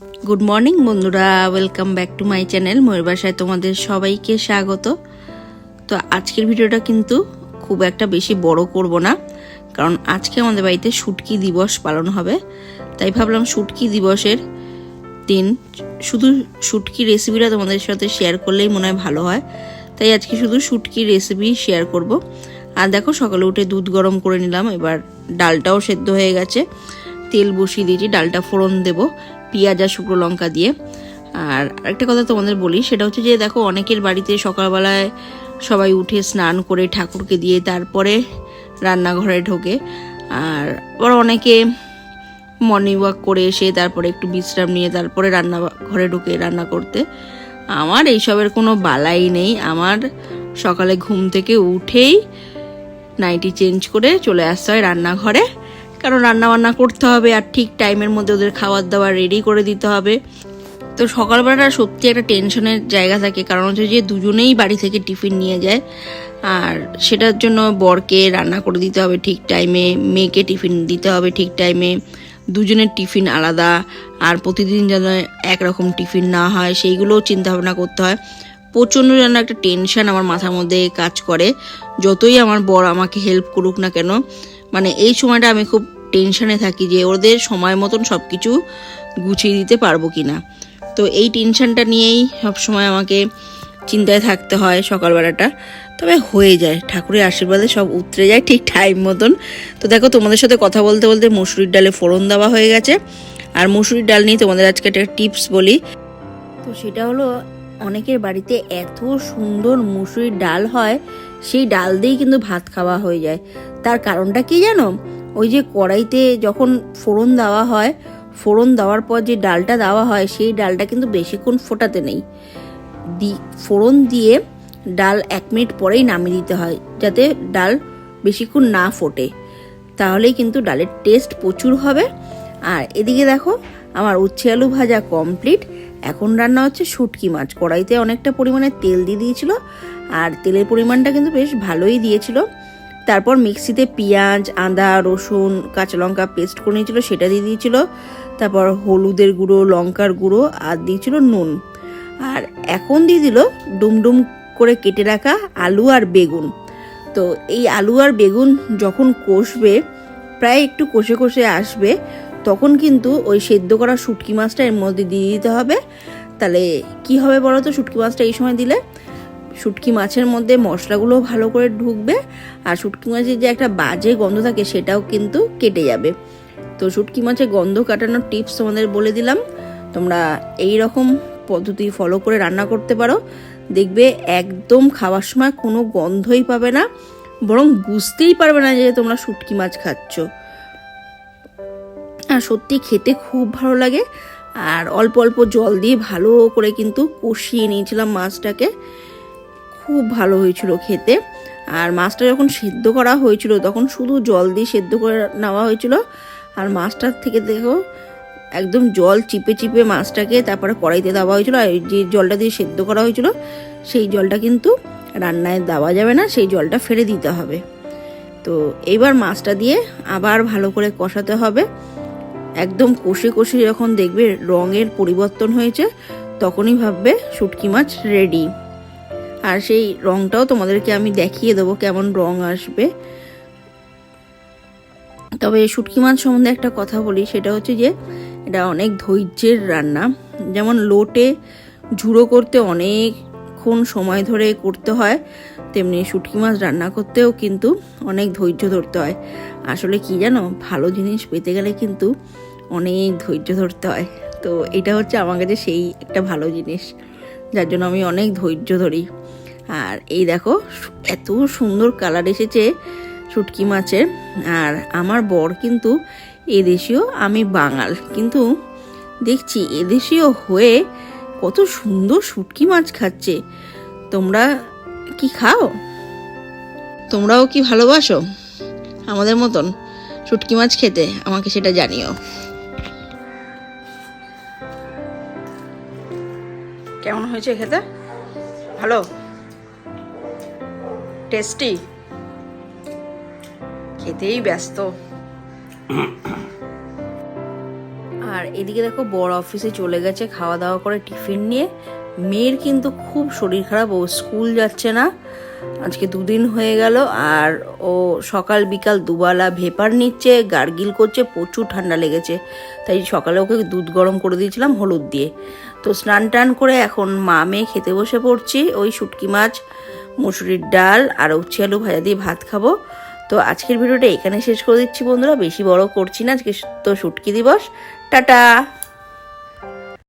Good morning বন্ধুরা। Welcome back to my channel Mayur বাসায় তোমাদের সবাইকে স্বাগত। তো আজকের ভিডিওটা কিন্তু খুব একটা বেশি বড় করব না, কারণ আজকে আমাদের বাড়িতে শুটকি দিবস পালন হবে। তাই ভাবলাম শুটকি দিবসের দিন শুধু শুটকি রেসিপিটা তোমাদের সাথে শেয়ার করলেই মনে হয় ভালো হয়। তাই আজকে শুধু শুটকি রেসিপি শেয়ার করব। আর দেখো, সকালে উঠে দুধ গরম করে নিলাম, এবার ডালটাও সেদ্ধ হয়ে গেছে। তেল বসিয়ে দিয়েছি, ডালটা ফোড়ন দেব। পেঁয়াজ আর শুকনো লঙ্কা দিয়ে। আর একটা কথা তোমাদের বলি, সেটা হচ্ছে যে দেখো, অনেকের বাড়িতে সকালবেলায় সবাই উঠে স্নান করে ঠাকুরকে দিয়ে তারপরে রান্নাঘরে ঢোকে। আর আবার অনেকে মর্নিং ওয়াক করে এসে তারপরে একটু বিশ্রাম নিয়ে তারপরে রান্না ঘরে ঢুকে রান্না করতে। আমার এইসবের কোনো বালাই নেই। আমার সকালে ঘুম থেকে উঠেই নাইটি চেঞ্জ করে চলে আসতে হয় রান্নাঘরে। কারণ রান্না বান্না করতে হবে আর ঠিক টাইমের মধ্যে ওদের খাবার দাবার রেডি করে দিতে হবে। তো সকালবেলাটা সত্যি একটা টেনশনের জায়গা থাকে, কারণ হচ্ছে যে দুজনেই বাড়ি থেকে টিফিন নিয়ে যায়। আর সেটার জন্য বরকে রান্না করে দিতে হবে ঠিক টাইমে মেয়েকে টিফিন দিতে হবে ঠিক টাইমে দুজনের টিফিন আলাদা, আর প্রতিদিন যেন একরকম টিফিন না হয়, সেইগুলোও চিন্তা ভাবনা করতে হয়। প্রচণ্ড যেন একটা টেনশন আমার মাথার মধ্যে কাজ করে। যতই আমার বর আমাকে হেল্প করুক না কেন মানে এই সময়টা আমি খুব টেনশনে থাকি যে ওদের সময় মতন সব কিছু গুছিয়ে দিতে পারব কি না তো এই টেনশনটা নিয়েই সবসময় আমাকে চিন্তায় থাকতে হয় সকালবেলাটা। তবে হয়ে যায়, ঠাকুরের আশীর্বাদে সব উতরে যায় ঠিক টাইম মতন। তো দেখো, তোমাদের সাথে কথা বলতে বলতে মুসুরির ডালে ফোড়ন দেওয়া হয়ে গেছে। আর মুসুরির ডাল নিয়ে তোমাদের আজকে একটা টিপস বলি। তো সেটা হলো, অনেকের বাড়িতে এত সুন্দর মুসুরির ডাল হয় সেই ডাল দিয়েই কিন্তু ভাত খাওয়া হয়ে যায়। তার কারণটা কি জানো? ওই যে কড়াইতে যখন ফোড়ন দেওয়া হয়, ফোড়ন দেওয়ার পর যে ডালটা দেওয়া হয়, সেই ডালটা কিন্তু বেশিক্ষণ ফোটাতে নেই। দি, ফোড়ন দিয়ে ডাল এক মিনিট পরেই নামিয়ে দিতে হয়, যাতে ডাল বেশিক্ষণ না ফোটে। তাহলেই কিন্তু ডালের টেস্ট প্রচুর হবে। আর এদিকে দেখো, আমার উচ্ছে আলু ভাজা কমপ্লিট এখন রান্না হচ্ছে শুটকি মাছ। কড়াইতে অনেকটা পরিমাণে তেল দিয়ে দিয়েছিল, আর তেলের পরিমাণটা কিন্তু বেশ ভালোই দিয়েছিল। তারপর মিক্সিতে পেঁয়াজ, আদা, রসুন, কাঁচা লঙ্কা পেস্ট করে নিয়েছিল, সেটা দিয়ে দিয়েছিল। তারপর হলুদের গুঁড়ো, লঙ্কার গুঁড়ো, আর দিয়েছিল নুন। আর এখন দিয়ে দিল ডুমডুম করে কেটে রাখা আলু আর বেগুন। তো এই আলু আর বেগুন যখন কষবে, প্রায় একটু কষে কষে আসবে তখন কিন্তু ওই সেদ্ধ করা শুটকি মাছটা এর মধ্যে দিয়ে দিতে হবে। তাহলে কি হবে বলো তো শুটকি মাছটা এই সময় দিলে শুটকি মাছের মধ্যে মশলাগুলো ভালো করে ঢুকবে আর শুটকি মাছের যে একটা বাজে গন্ধ থাকে সেটাও কিন্তু কেটে যাবে। তো শুটকি মাছের গন্ধ কাটানোর টিপস তোমাদের বলে দিলাম। তোমরা এই রকম পদ্ধতি ফলো করে রান্না করতে পারো। দেখবে একদম খাওয়ার সময় কোনো গন্ধই পাবে না, বরং বুঝতেই পারবে না যে তোমরা শুটকি মাছ খাচ্ছ। আর সত্যি খেতে খুব ভালো লাগে। আর অল্প অল্প জল দিয়ে ভালো করে কিন্তু কষিয়ে নিয়েছিলাম মাছটাকে। খুব ভালো হয়েছিল খেতে। আর মাছটা যখন সেদ্ধ করা হয়েছিল, তখন শুধু জল দিয়ে সেদ্ধ করে নেওয়া হয়েছিল। আর মাছটার থেকে দেখো, একদম জল চিপে চিপে মাছটাকে তারপরে কড়াইতে দেওয়া হয়েছিল। আর যে জলটা দিয়ে সেদ্ধ করা হয়েছিল, সেই জলটা কিন্তু রান্নায় দেওয়া যাবে না, সেই জলটা ফেলে দিতে হবে। তো এইবার মাছটা দিয়ে আবার ভালো করে কষাতে হবে। একদম কষে কষে যখন দেখবে রঙের পরিবর্তন হয়েছে, তখনই ভাববে শুটকি মাছ রেডি আর সেই রঙটাও তোমাদেরকে আমি দেখিয়ে দেবো কেমন রং আসবে। তবে শুটকি মাছ সম্বন্ধে একটা কথা বলি, সেটা হচ্ছে যে এটা অনেক ধৈর্যের রান্না। যেমন লোটে ঝুড়ো করতে অনেকক্ষণ সময় ধরে করতে হয় তেমনি শুটকি মাছ রান্না করতেও কিন্তু অনেক ধৈর্য ধরতে হয়। আসলে কি জানো, ভালো জিনিস পেতে গেলে কিন্তু অনেক ধৈর্য ধরতে হয়। তো এটা হচ্ছে আমার কাছে সেই একটা ভালো জিনিস, যার জন্য আমি অনেক ধৈর্য ধরি। আর এই দেখো, এত সুন্দর কালার এসেছে শুটকি মাছের। আর আমার বর কিন্তু এদেশীয়, আমি বাঙাল। কিন্তু দেখছি এদেশীয় হয়ে কত সুন্দর শুটকি মাছ খাচ্ছে। তোমরা কি খাও? তোমরাও কি ভালোবাসো? আমাদের মতন শুটকি মাছ খেতে আমাকে সেটা জানিও। কেমন হয়েছে খেতে? ভালো? টেস্টি খেতেই ব্যস্ত। আর এদিকে দেখো বড় অফিসে চলে গেছে খাওয়া দাওয়া করে টিফিন নিয়ে। মেয়ের কিন্তু খুব শরীর খারাপ, ও স্কুল যাচ্ছে না। আজকে দুদিন হয়ে গেল আর ও সকাল বিকাল দুবেলা ভেপার নিচ্ছে, গার্গিল করছে, প্রচুর ঠান্ডা লেগেছে। তাই সকালে ওকে দুধ গরম করে দিয়েছিলাম হলুদ দিয়ে। তো স্নান টান করে এখন মা মেয়ে খেতে বসে পড়ছি, ওই শুটকি মাছ, মুসুরির ডাল আর উচ্ছে আলু ভাজা দিয়ে ভাত খাব। তো আজকের ভিডিওটা এখানে শেষ করে দিচ্ছি বন্ধুরা। বেশি বড় করছি না। আজকে তো শুটকি দিবস। টাটা!